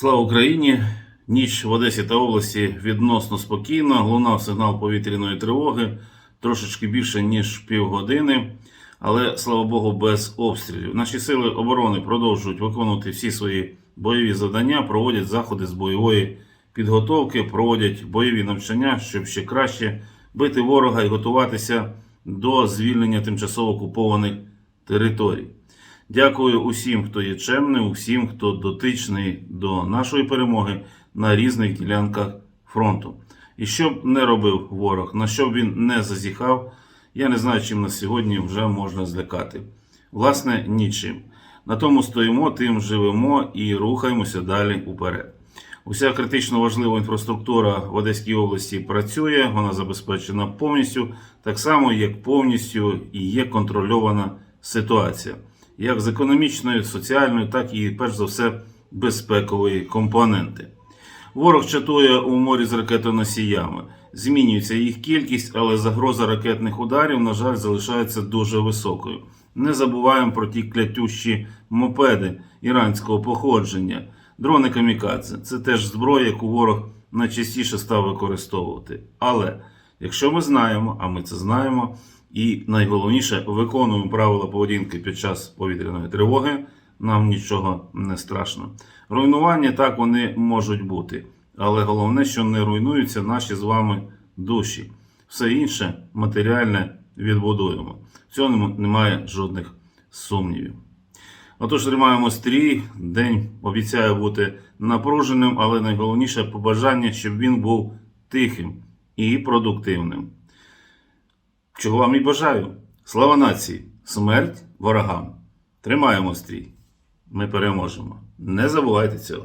Слава Україні! Ніч в Одесі та області відносно спокійна. Лунав сигнал повітряної тривоги трошечки більше ніж півгодини, але слава Богу, без обстрілів. Наші сили оборони продовжують виконувати всі свої бойові завдання, проводять заходи з бойової підготовки, проводять бойові навчання, щоб ще краще бити ворога і готуватися до звільнення тимчасово окупованих територій. Дякую усім, хто є чемним, усім, хто дотичний до нашої перемоги на різних ділянках фронту. І що б не робив ворог, на що б він не зазіхав, я не знаю, чим нас сьогодні вже можна злякати. Власне, нічим. На тому стоїмо, тим живемо і рухаємося далі уперед. Уся критично важлива інфраструктура в Одеській області працює, вона забезпечена повністю, так само, як повністю і є контрольована ситуація, як з економічної, соціальної, так і, перш за все, безпекової компоненти. Ворог чатує у морі з ракетоносіями. Змінюється їх кількість, але загроза ракетних ударів, на жаль, залишається дуже високою. Не забуваємо про ті клятющі мопеди іранського походження, дрони камікадзе. Це теж зброя, яку ворог найчастіше став використовувати. Але якщо ми знаємо, а ми це знаємо, і найголовніше виконуємо правила поведінки під час повітряної тривоги, нам нічого не страшно. Руйнування так вони можуть бути, але головне, що не руйнуються наші з вами душі. Все інше матеріальне відбудуємо. В немає жодних сумнівів. Отож, тримаємо стрій. День обіцяє бути напруженим, але найголовніше побажання, щоб він був тихим і продуктивним. Чого вам і бажаю. Слава нації! Смерть ворогам! Тримаємо стрій! Ми переможемо. Не забувайте цього.